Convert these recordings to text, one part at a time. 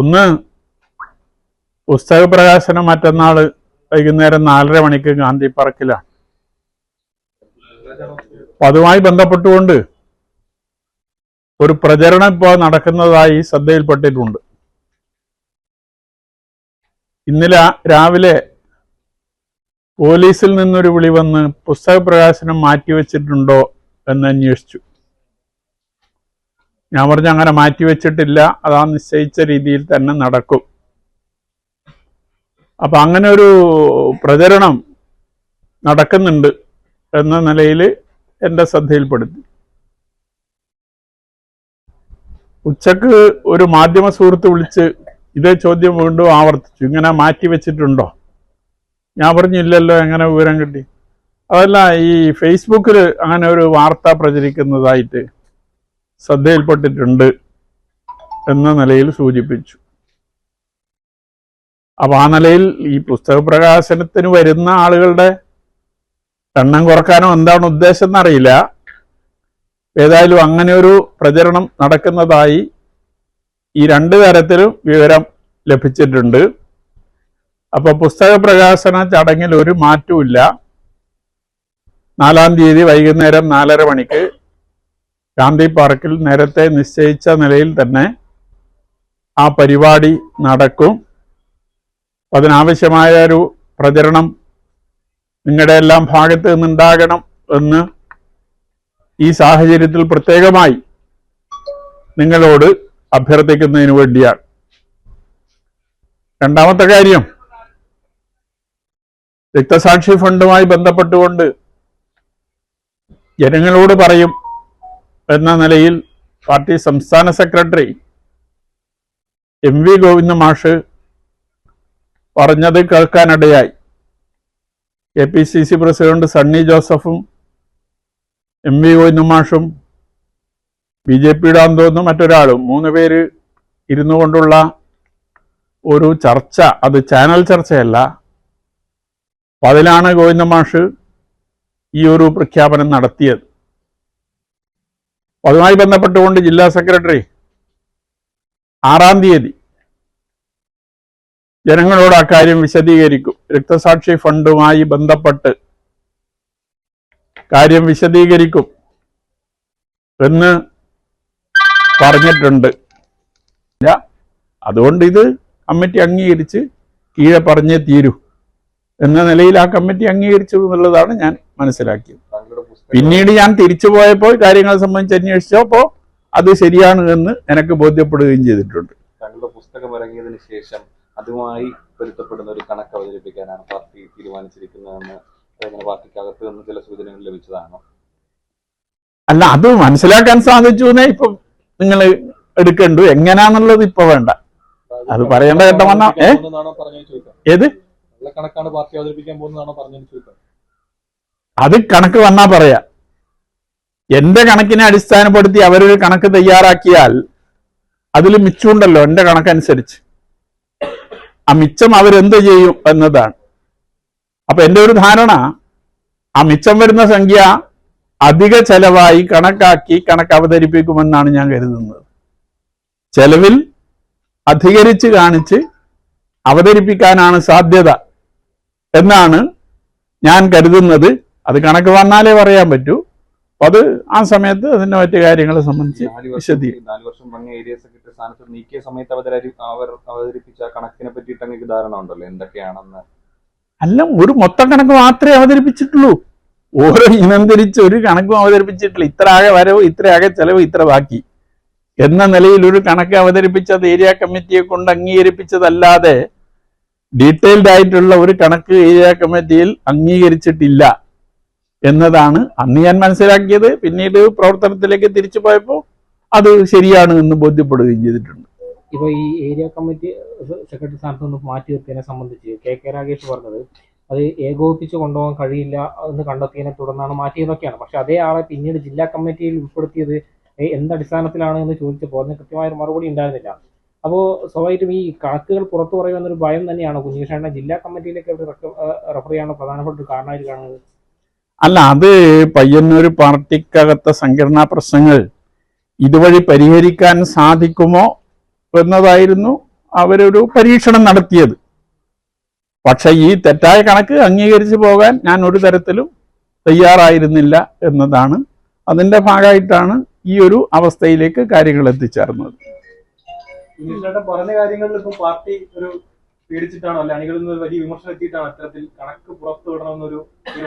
ഒന്ന് പുസ്തക പ്രകാശനം മറ്റന്നാൾ വൈകുന്നേരം നാലര മണിക്ക് ഗാന്ധി പാർക്കിലാണ്. അപ്പൊ അതുമായി ബന്ധപ്പെട്ടുകൊണ്ട് ഒരു പ്രചരണം ഇപ്പോൾ നടക്കുന്നതായി ശ്രദ്ധയിൽപ്പെട്ടിട്ടുണ്ട്. ഇന്നലെ രാവിലെ പോലീസിൽ നിന്നൊരു വിളി വന്ന് പുസ്തക പ്രകാശനം മാറ്റിവെച്ചിട്ടുണ്ടോ എന്ന് അന്വേഷിച്ചു. ഞാൻ പറഞ്ഞ അങ്ങനെ മാറ്റിവെച്ചിട്ടില്ല അതാ നിശ്ചയിച്ച രീതിയിൽ തന്നെ നടക്കും. അപ്പൊ അങ്ങനെ ഒരു പ്രചരണം നടക്കുന്നുണ്ട് എന്ന നിലയിൽ എന്റെ ശ്രദ്ധയിൽപ്പെടുത്തി. ഉച്ചയ്ക്ക് ഒരു മാധ്യമ സുഹൃത്ത് വിളിച്ച് ഇതേ ചോദ്യം വീണ്ടും ആവർത്തിച്ചു. ഇങ്ങനെ മാറ്റി വെച്ചിട്ടുണ്ടോ? ഞാൻ പറഞ്ഞില്ലല്ലോ എങ്ങനെ വിവരം കിട്ടി? അതല്ല ഈ ഫേസ്ബുക്കിൽ അങ്ങനെ ഒരു വാർത്ത പ്രചരിക്കുന്നതായിട്ട് ശ്രദ്ധയിൽപ്പെട്ടിട്ടുണ്ട് എന്ന നിലയിൽ സൂചിപ്പിച്ചു. അപ്പൊ ആ നിലയിൽ ഈ പുസ്തക പ്രകാശനത്തിന് വരുന്ന ആളുകളുടെ എണ്ണം കുറക്കാനോ എന്താണ് ഉദ്ദേശം എന്നറിയില്ല. ഏതായാലും അങ്ങനെ ഒരു പ്രചരണം നടക്കുന്നതായി ഈ രണ്ട് തരത്തിലും വിവരം ലഭിച്ചിട്ടുണ്ട്. അപ്പൊ പുസ്തക പ്രകാശന ചടങ്ങിൽ ഒരു മാറ്റവുമില്ല. നാലാം തീയതി വൈകുന്നേരം നാലര മണിക്ക് ഗാന്ധി പാർക്കിൽ നേരത്തെ നിശ്ചയിച്ച നിലയിൽ തന്നെ ആ പരിപാടി നടക്കും. അതിനാവശ്യമായ ഒരു പ്രചരണം നിങ്ങളുടെ എല്ലാം ഭാഗത്ത് നിന്നുണ്ടാകണം എന്ന് ഈ സാഹചര്യത്തിൽ പ്രത്യേകമായി നിങ്ങളോട് അഭ്യർത്ഥിക്കുന്നതിന് വേണ്ടിയാണ്. രണ്ടാമത്തെ കാര്യം രക്തസാക്ഷി ഫണ്ടുമായി ബന്ധപ്പെട്ടുകൊണ്ട് ജനങ്ങളോട് പറയും എന്ന നിലയിൽ പാർട്ടി സംസ്ഥാന സെക്രട്ടറി എം വി ഗോവിന്ദ മാഷ് പറഞ്ഞത് കേൾക്കാനിടയായി. A P C C president Sunny ജോസഫും എം വി ഗോവിന്ദ മാഷും ബി ജെ പിയുടെ അന്തോന്നും മറ്റൊരാളും മൂന്ന് പേര് ഇരുന്നു കൊണ്ടുള്ള ഒരു ചർച്ച അത് ചാനൽ ചർച്ചയല്ല. അപ്പൊ അതിലാണ് ഗോവിന്ദമാഷ് ഈ ഒരു പ്രഖ്യാപനം നടത്തിയത്. അതുമായി ബന്ധപ്പെട്ടുകൊണ്ട് ജില്ലാ സെക്രട്ടറി ആറാം തീയതി ജനങ്ങളോട് അക്കാര്യം വിശദീകരിക്കും. രക്തസാക്ഷി ഫണ്ടുമായി ബന്ധപ്പെട്ട് കാര്യം വിശദീകരിക്കും എന്ന് പറഞ്ഞിട്ടുണ്ട്. അതുകൊണ്ട് ഇത് കമ്മിറ്റി അംഗീകരിച്ച് കീഴെ പറഞ്ഞേ തീരൂ. എന്ന നിലയിൽ ആ കമ്മിറ്റി അംഗീകരിച്ചു എന്നുള്ളതാണ് ഞാൻ മനസ്സിലാക്കിയത്. പിന്നീട് ഞാൻ തിരിച്ചു പോയപ്പോൾ കാര്യങ്ങളെ സംബന്ധിച്ച് അന്വേഷിച്ചപ്പോൾ അത് ശരിയാണ് എന്ന് എനിക്ക് ബോധ്യപ്പെടുകയും ചെയ്തിട്ടുണ്ട്. തങ്ങളുടെ പുസ്തകം ഇറങ്ങിയതിന് ശേഷം അതുമായി പൊരുത്തപ്പെടുന്ന ഒരു കണക്ക് അവതരിപ്പിക്കാനാണ് പാർട്ടി തീരുമാനിച്ചിരിക്കുന്നതെന്ന് അതങ്ങനെ പാർട്ടിക്കകത്ത് നിന്ന് ചില സൂചനകൾ ലഭിച്ചതാണോ? അല്ല അത് മനസ്സിലാക്കാൻ സാധിച്ചു എന്നേ ഇപ്പൊ നിങ്ങൾ എടുക്കണ്ടു. എങ്ങനാന്നുള്ളത് ഇപ്പൊ വേണ്ട. അത് പറയേണ്ട ഘട്ടം വന്നാ ഏത് കണക്കാണ് പാർട്ടി അവതരിപ്പിക്കാൻ പോകുന്നതാണോ പറഞ്ഞു ചോദിക്കാം. അത് കണക്ക് വന്നാ പറയാ. എന്റെ കണക്കിനെ അടിസ്ഥാനപ്പെടുത്തി അവരൊരു കണക്ക് തയ്യാറാക്കിയാൽ അതിൽ മിച്ചമുണ്ടല്ലോ എന്റെ കണക്കനുസരിച്ച്. ആ മിച്ചം അവരെന്ത് ചെയ്യും എന്നതാണ്. അപ്പൊ എന്റെ ഒരു ധാരണ ആ മിച്ചം വരുന്ന സംഖ്യ അധിക ചെലവായി കണക്കാക്കി കണക്ക് അവതരിപ്പിക്കുമെന്നാണ് ഞാൻ കരുതുന്നത്. ചെലവിൽ അധികരിച്ച് കാണിച്ച് അവതരിപ്പിക്കാനാണ് സാധ്യത എന്നാണ് ഞാൻ കരുതുന്നത്. അത് കണക്ക് വന്നാലേ പറയാൻ പറ്റൂ. അപ്പൊ അത് ആ സമയത്ത് അതിന്റെ മറ്റു കാര്യങ്ങളെ സംബന്ധിച്ച് നാല് വിശദീ നാല് വർഷം പങ്ക് ഏരിയ സെക്രട്ടറി സ്ഥാനത്ത് നീക്കിയ സമയത്ത് അവർ അവതരിപ്പിച്ച കണക്കിനെ പറ്റിയിട്ട് അങ്ങനെ ധാരണ ഉണ്ടല്ലോ എന്തൊക്കെയാണെന്ന്. അല്ല ഒരു മൊത്തം കണക്ക് മാത്രമേ അവതരിപ്പിച്ചിട്ടുള്ളൂ. ഓരോ ഇനം തിരിച്ച് ഒരു കണക്കും അവതരിപ്പിച്ചിട്ടില്ല. ഇത്ര ആകെ വരവ് ഇത്ര ആകെ ചെലവ് ഇത്ര ബാക്കി. എന്ന നിലയിൽ ഒരു കണക്ക് അവതരിപ്പിച്ചത് ഏരിയ കമ്മിറ്റിയെ കൊണ്ട് അംഗീകരിപ്പിച്ചതല്ലാതെ ഡീറ്റെയിൽഡ് ആയിട്ടുള്ള ഒരു കണക്ക് ഏരിയ കമ്മിറ്റിയിൽ അംഗീകരിച്ചിട്ടില്ല. എന്നതാണ്. അന്ന് ഞാൻ മനസ്സിലാക്കിയത്. പിന്നീട് പ്രവർത്തനത്തിലേക്ക് തിരിച്ചു പോയപ്പോൾ അത് ശരിയാണ് എന്ന് ബോധ്യപ്പെടുകയും ചെയ്തിട്ടുണ്ട്. ഇപ്പൊ ഈ ഏരിയ കമ്മിറ്റി സെക്രട്ടറി സ്ഥാനത്ത് നിന്ന് മാറ്റി നിർത്തിയതിനെ സംബന്ധിച്ച് കെ കെ രാഗേഷ് പറഞ്ഞത് അത് ഏകോപിപ്പിച്ച് കൊണ്ടുപോകാൻ കഴിയില്ല എന്ന് കണ്ടെത്തിയതിനെ തുടർന്നാണ് മാറ്റിയതൊക്കെയാണ്. പക്ഷെ അതേ ആളെ പിന്നീട് ജില്ലാ കമ്മിറ്റിയിൽ ഉൾപ്പെടുത്തിയത് എന്തടിസ്ഥാനത്തിലാണ് എന്ത് എന്ന് ചോദിച്ചപ്പോൾ അതിന് കൃത്യമായ ഒരു മറുപടി ഉണ്ടായിരുന്നില്ല. അപ്പോൾ സ്വാഭാവികമായിട്ടും ഈ കണക്കുകൾ പുറത്തു പറയുമെന്നൊരു ഭയം തന്നെയാണ് കുഞ്ഞികൃഷ്ണനെ ജില്ലാ കമ്മിറ്റിയിലേക്ക് റെഫർ ചെയ്യാനുള്ള പ്രധാനപ്പെട്ട ഒരു കാരണമായിട്ട് കാണുന്നത് അല്ല അത് പയ്യന്നൂർ പാർട്ടിക്കകത്തെ സംഘടനാ പ്രശ്നങ്ങൾ ഇതുവഴി പരിഹരിക്കാൻ സാധിക്കുമോ എന്നതായിരുന്നു അവരൊരു പരീക്ഷണം നടത്തിയത്. പക്ഷെ ഈ തെറ്റായ കണക്ക് അംഗീകരിച്ചു പോകാൻ ഞാൻ ഒരു തരത്തിലും തയ്യാറായിരുന്നില്ല എന്നതാണ് അതിന്റെ ഭാഗമായിട്ടാണ് ഈ ഒരു അവസ്ഥയിലേക്ക് കാര്യങ്ങൾ എത്തിച്ചേർന്നത്. പറഞ്ഞ കാര്യങ്ങളിൽ ഇപ്പൊ പാർട്ടി ഒരു പേടിച്ചിട്ടാണോ അല്ല അണികളിൽ നിന്ന് വലിയ വിമർശനം അത്തരത്തിൽ കണക്ക് പുറത്തു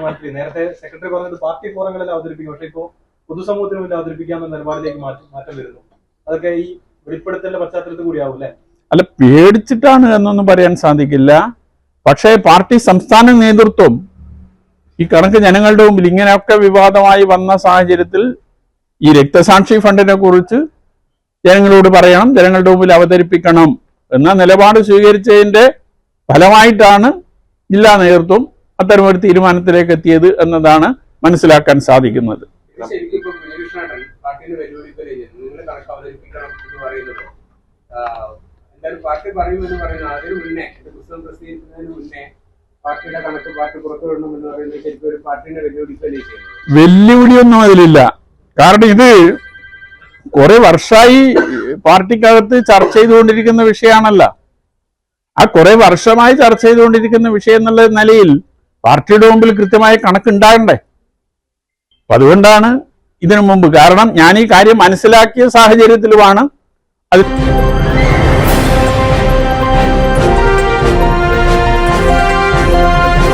തീരുമാനത്തിൽ നേരത്തെ സെക്രട്ടറി പറഞ്ഞത് പാർട്ടി ഫോറങ്ങളിൽ അവതരിപ്പിക്കും. പക്ഷെ ഇപ്പോ പൊതുസമൂഹത്തിന് മുന്നിൽ അവതരിപ്പിക്കാമെന്ന നിലപാടിലേക്ക് മാറ്റം മാറ്റം വരുന്നു. അതൊക്കെ ഈ വെളിപ്പെടുത്തലിന്റെ പശ്ചാത്തലത്തിൽ കൂടിയാവും അല്ലെ? അല്ല പേടിച്ചിട്ടാണ് എന്നൊന്നും പറയാൻ സാധിക്കില്ല. പക്ഷേ പാർട്ടി സംസ്ഥാന നേതൃത്വം ഈ കണക്ക് ജനങ്ങളുടെ മുമ്പിൽ ഇങ്ങനെയൊക്കെ വിവാദമായി വന്ന സാഹചര്യത്തിൽ ഈ രക്തസാക്ഷി ഫണ്ടിനെ കുറിച്ച് ജനങ്ങളോട് പറയണം ജനങ്ങളുടെ മുമ്പിൽ അവതരിപ്പിക്കണം എന്ന നിലപാട് സ്വീകരിച്ചതിന്റെ ഫലമായിട്ടാണ് ജില്ലാ നേതൃത്വം അത്തരമൊരു തീരുമാനത്തിലേക്ക് എത്തിയത് എന്നതാണ് മനസ്സിലാക്കാൻ സാധിക്കുന്നത്. വെല്ലുവിളി ഒന്നും പാർട്ടി പറയുമെന്ന് പറയുന്നത് അതിന് മുന്നേ പുസ്തകം പ്രസിദ്ധീകരിക്കുന്നതിന് മുന്നേ വെല്ലുവിളിയൊന്നും അതിലില്ല. കാരണം ഇത് കുറെ വർഷമായി പാർട്ടിക്കകത്ത് ചർച്ച ചെയ്തുകൊണ്ടിരിക്കുന്ന വിഷയമാണല്ല. ആ കുറെ വർഷമായി ചർച്ച ചെയ്തുകൊണ്ടിരിക്കുന്ന വിഷയം എന്നുള്ള നിലയിൽ പാർട്ടിയുടെ മുമ്പിൽ കൃത്യമായ കണക്കുണ്ടാകണ്ടേ? അപ്പൊ അതുകൊണ്ടാണ് ഇതിനു മുമ്പ്. കാരണം ഞാൻ ഈ കാര്യം മനസ്സിലാക്കിയ സാഹചര്യത്തിലുമാണ് അത്